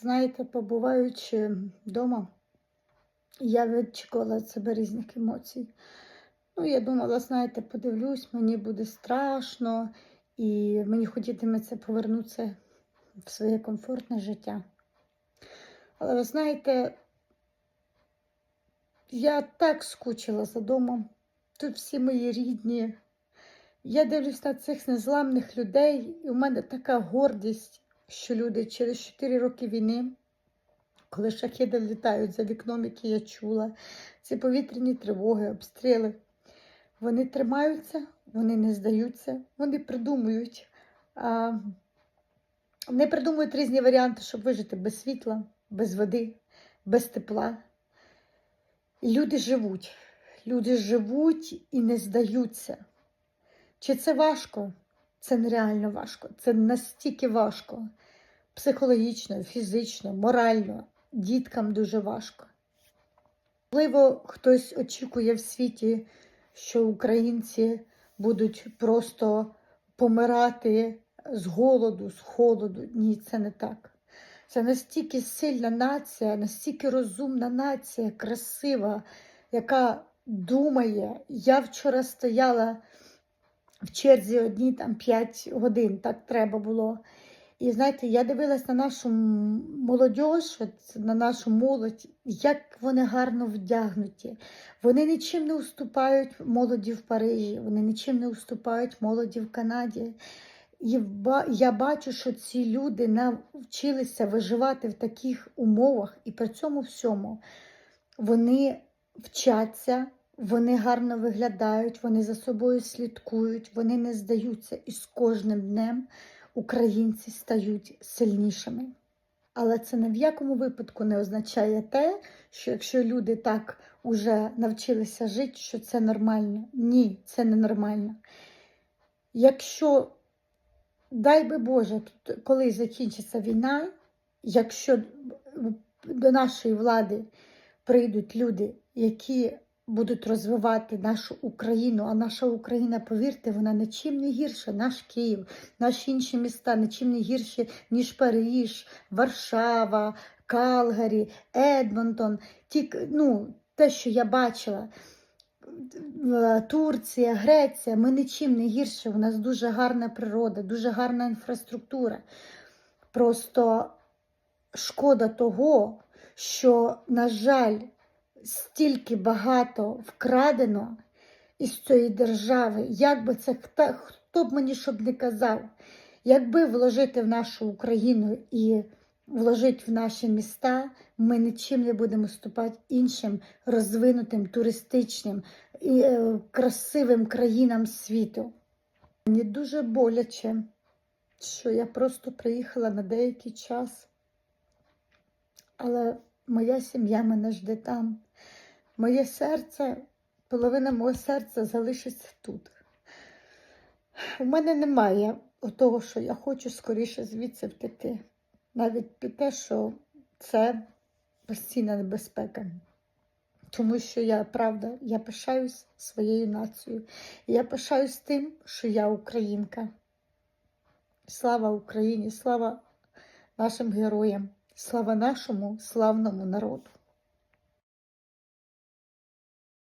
Знаєте, побуваючи вдома, я відчувала від себе різних емоцій. Ну, я думала, знаєте, подивлюсь, мені буде страшно, і мені хотітиметься повернутися в своє комфортне життя. Але ви знаєте, я так скучила за домом. Тут всі мої рідні. Я дивлюсь на цих незламних людей, і у мене така гордість, що люди через 4 роки війни, коли шахіди літають за вікном, які я чула, ці повітряні тривоги, обстріли, вони тримаються, вони не здаються, вони придумують. А, вони придумують різні варіанти, щоб вижити без світла, без води, без тепла. І люди живуть. Люди живуть і не здаються. Чи це важко? Це нереально важко. Це настільки важко. Психологічно, фізично, морально. Діткам дуже важко. Можливо, хтось очікує в світі, що українці будуть просто помирати з голоду, з холоду. Ні, це не так. Це настільки сильна нація, настільки розумна нація, красива, яка думає. Я вчора стояла в черзі одні там 5 годин, так треба було. І знаєте, я дивилась на нашу молодь, на нашу молодь, як вони гарно вдягнуті. Вони нічим не уступають молоді в Парижі, вони нічим не уступають молоді в Канаді. І я бачу, що ці люди навчилися виживати в таких умовах, і при цьому всьому вони вчаться, вони гарно виглядають, вони за собою слідкують, вони не здаються. І з кожним днем українці стають сильнішими. Але це ні в якому випадку не означає те, що якщо люди так уже навчилися жити, що це нормально. Ні, це не нормально. Якщо, дай би Боже, коли закінчиться війна, якщо до нашої влади прийдуть люди, які будуть розвивати нашу Україну, а наша Україна, повірте, вона нічим не гірша, наш Київ, наші інші міста нічим не гірші, ніж Париж, Варшава, Калгарі, Едмонтон. Ті, ну, те, що я бачила. Е, Турція, Греція, ми нічим не гірше. У нас дуже гарна природа, дуже гарна інфраструктура. Просто шкода того, що, на жаль, стільки багато вкрадено із цієї держави. Як би це хто, б мені щоб не казав, якби вложити в нашу Україну і вложити в наші міста, ми нічим не будемо ступати іншим розвинутим туристичним і е, красивим країнам світу. Мені дуже боляче, що я просто приїхала на деякий час, але моя сім'я мене жде там. Моє серце, половина мого серця залишиться тут. У мене немає того, що я хочу скоріше звідси втекти. Навіть під те, що це постійна небезпека. Тому що я правда, я пишаюсь своєю нацією. Я пишаюсь тим, що я українка. Слава Україні, слава нашим героям, слава нашому славному народу.